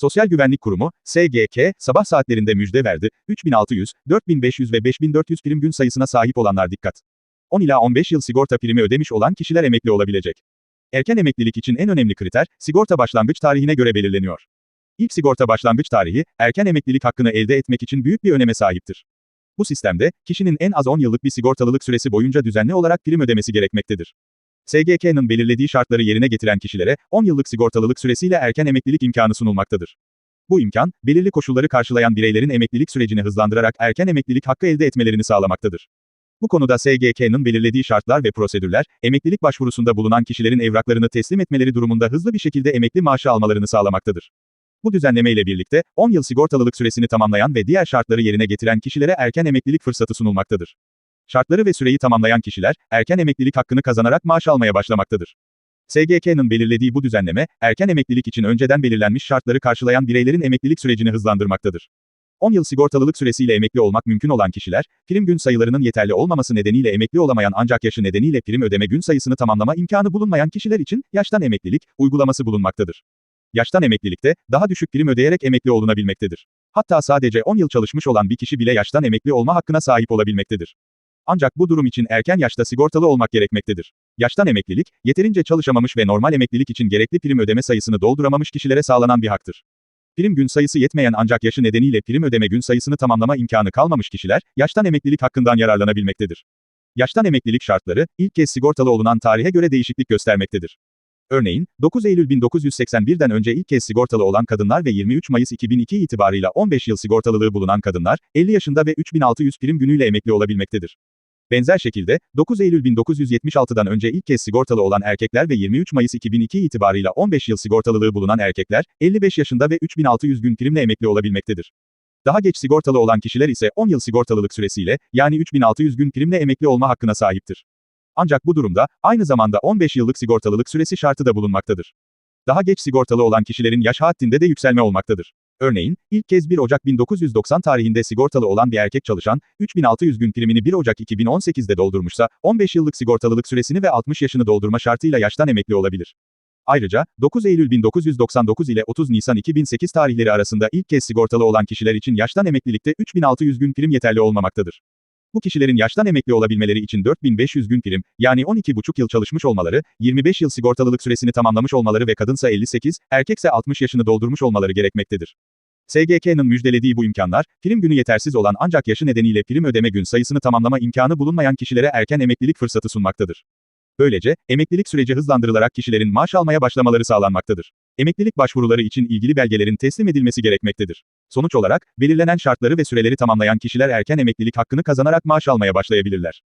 Sosyal Güvenlik Kurumu, SGK, sabah saatlerinde müjde verdi. 3600, 4500 ve 5400 prim gün sayısına sahip olanlar dikkat. 10 ila 15 yıl sigorta primi ödemiş olan kişiler emekli olabilecek. Erken emeklilik için en önemli kriter, sigorta başlangıç tarihine göre belirleniyor. İlk sigorta başlangıç tarihi, erken emeklilik hakkını elde etmek için büyük bir öneme sahiptir. Bu sistemde, kişinin en az 10 yıllık bir sigortalılık süresi boyunca düzenli olarak prim ödemesi gerekmektedir. SGK'nın belirlediği şartları yerine getiren kişilere, 10 yıllık sigortalılık süresiyle erken emeklilik imkanı sunulmaktadır. Bu imkan, belirli koşulları karşılayan bireylerin emeklilik sürecini hızlandırarak erken emeklilik hakkı elde etmelerini sağlamaktadır. Bu konuda SGK'nın belirlediği şartlar ve prosedürler, emeklilik başvurusunda bulunan kişilerin evraklarını teslim etmeleri durumunda hızlı bir şekilde emekli maaşı almalarını sağlamaktadır. Bu düzenleme ile birlikte, 10 yıl sigortalılık süresini tamamlayan ve diğer şartları yerine getiren kişilere erken emeklilik fırsatı sunulmaktadır. Şartları ve süreyi tamamlayan kişiler, erken emeklilik hakkını kazanarak maaş almaya başlamaktadır. SGK'nın belirlediği bu düzenleme, erken emeklilik için önceden belirlenmiş şartları karşılayan bireylerin emeklilik sürecini hızlandırmaktadır. 10 yıl sigortalılık süresiyle emekli olmak mümkün olan kişiler, prim gün sayılarının yeterli olmaması nedeniyle emekli olamayan ancak yaşı nedeniyle prim ödeme gün sayısını tamamlama imkanı bulunmayan kişiler için, yaştan emeklilik, uygulaması bulunmaktadır. Yaştan emeklilikte, daha düşük prim ödeyerek emekli olunabilmektedir. Hatta sadece 10 yıl çalışmış olan bir kişi bile yaştan emekli olma hakkına sahip olabilmektedir. Ancak bu durum için erken yaşta sigortalı olmak gerekmektedir. Yaştan emeklilik, yeterince çalışamamış ve normal emeklilik için gerekli prim ödeme sayısını dolduramamış kişilere sağlanan bir haktır. Prim gün sayısı yetmeyen ancak yaşı nedeniyle prim ödeme gün sayısını tamamlama imkanı kalmamış kişiler, yaştan emeklilik hakkından yararlanabilmektedir. Yaştan emeklilik şartları, ilk kez sigortalı olunan tarihe göre değişiklik göstermektedir. Örneğin, 9 Eylül 1981'den önce ilk kez sigortalı olan kadınlar ve 23 Mayıs 2002 itibarıyla 15 yıl sigortalılığı bulunan kadınlar, 50 yaşında ve 3600 prim günüyle emekli olabilmektedir. Benzer şekilde, 9 Eylül 1976'dan önce ilk kez sigortalı olan erkekler ve 23 Mayıs 2002 itibarıyla 15 yıl sigortalılığı bulunan erkekler, 55 yaşında ve 3600 gün primle emekli olabilmektedir. Daha geç sigortalı olan kişiler ise 10 yıl sigortalılık süresiyle, yani 3600 gün primle emekli olma hakkına sahiptir. Ancak bu durumda, aynı zamanda 15 yıllık sigortalılık süresi şartı da bulunmaktadır. Daha geç sigortalı olan kişilerin yaş haddinde de yükselme olmaktadır. Örneğin, ilk kez 1 Ocak 1990 tarihinde sigortalı olan bir erkek çalışan, 3600 gün primini 1 Ocak 2018'de doldurmuşsa, 15 yıllık sigortalılık süresini ve 60 yaşını doldurma şartıyla yaştan emekli olabilir. Ayrıca, 9 Eylül 1999 ile 30 Nisan 2008 tarihleri arasında ilk kez sigortalı olan kişiler için yaştan emeklilikte 3600 gün prim yeterli olmamaktadır. Bu kişilerin yaştan emekli olabilmeleri için 4500 gün prim, yani 12,5 yıl çalışmış olmaları, 25 yıl sigortalılık süresini tamamlamış olmaları ve kadınsa 58, erkekse 60 yaşını doldurmuş olmaları gerekmektedir. SGK'nın müjdelediği bu imkanlar, prim günü yetersiz olan ancak yaşı nedeniyle prim ödeme gün sayısını tamamlama imkanı bulunmayan kişilere erken emeklilik fırsatı sunmaktadır. Böylece, emeklilik süreci hızlandırılarak kişilerin maaş almaya başlamaları sağlanmaktadır. Emeklilik başvuruları için ilgili belgelerin teslim edilmesi gerekmektedir. Sonuç olarak, belirlenen şartları ve süreleri tamamlayan kişiler erken emeklilik hakkını kazanarak maaş almaya başlayabilirler.